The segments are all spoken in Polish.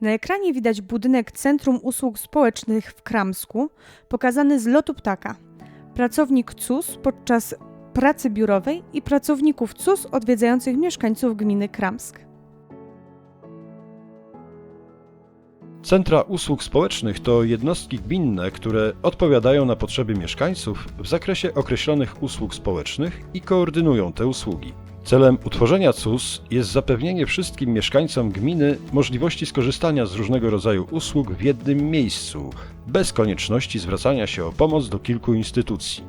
Na ekranie widać budynek Centrum Usług Społecznych w Kramsku, pokazany z lotu ptaka. Pracownik CUS podczas pracy biurowej i pracowników CUS odwiedzających mieszkańców gminy Kramsk. Centra usług społecznych to jednostki gminne, które odpowiadają na potrzeby mieszkańców w zakresie określonych usług społecznych i koordynują te usługi. Celem utworzenia CUS jest zapewnienie wszystkim mieszkańcom gminy możliwości skorzystania z różnego rodzaju usług w jednym miejscu, bez konieczności zwracania się o pomoc do kilku instytucji.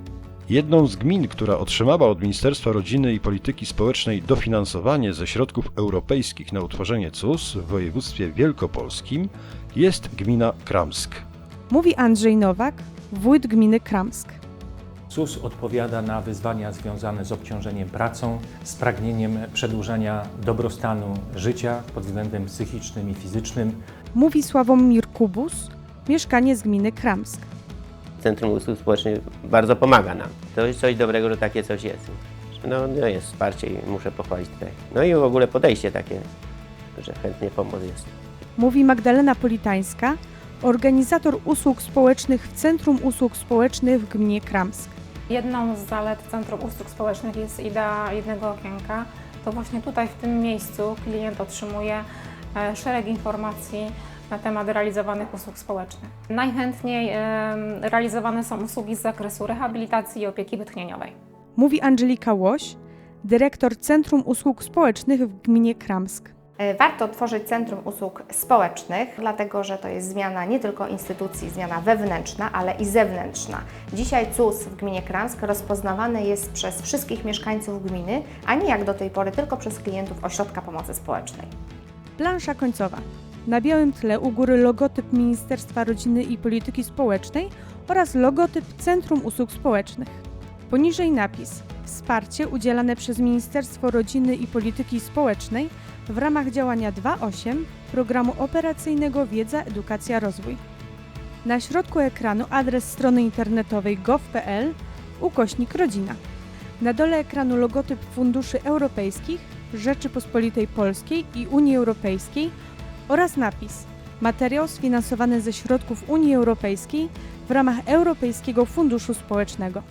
Jedną z gmin, która otrzymała od Ministerstwa Rodziny i Polityki Społecznej dofinansowanie ze środków europejskich na utworzenie CUS w województwie wielkopolskim, jest gmina Kramsk. Mówi Andrzej Nowak, wójt gminy Kramsk. ZUS odpowiada na wyzwania związane z obciążeniem pracą, z pragnieniem przedłużania dobrostanu życia pod względem psychicznym i fizycznym. Mówi Sławomir Kubus, mieszkaniec gminy Kramsk. Centrum Usług Społecznych bardzo pomaga nam. To jest coś dobrego, że takie coś jest. No, no jest wsparcie i muszę pochwalić tutaj. No i w ogóle podejście takie, że chętnie pomoc jest. Mówi Magdalena Politańska, organizator usług społecznych w Centrum Usług Społecznych w gminie Kramsk. Jedną z zalet Centrum Usług Społecznych jest idea jednego okienka. To właśnie tutaj, w tym miejscu, klient otrzymuje e, szereg informacji na temat realizowanych usług społecznych. Najchętniej em, realizowane są usługi z zakresu rehabilitacji i opieki wytchnieniowej. Mówi Angelika Łoś, dyrektor Centrum Usług Społecznych w gminie Kramsk. E, Warto tworzyć Centrum Usług Społecznych, dlatego że to jest zmiana nie tylko instytucji, zmiana wewnętrzna, ale i zewnętrzna. Dzisiaj CUS w gminie Kramsk rozpoznawany jest przez wszystkich mieszkańców gminy, a nie jak do tej pory tylko przez klientów Ośrodka Pomocy Społecznej. Plansza końcowa. Na białym tle u góry logotyp Ministerstwa Rodziny i Polityki Społecznej oraz logotyp Centrum Usług Społecznych. Poniżej napis Wsparcie udzielane przez Ministerstwo Rodziny i Polityki Społecznej w ramach działania 2.8 Programu Operacyjnego Wiedza, Edukacja, Rozwój. Na środku ekranu adres strony internetowej gov.pl ukośnik rodzina. Na dole ekranu logotyp funduszy europejskich, Rzeczypospolitej Polskiej i Unii Europejskiej oraz napis Materiał sfinansowany ze środków Unii Europejskiej w ramach Europejskiego Funduszu Społecznego.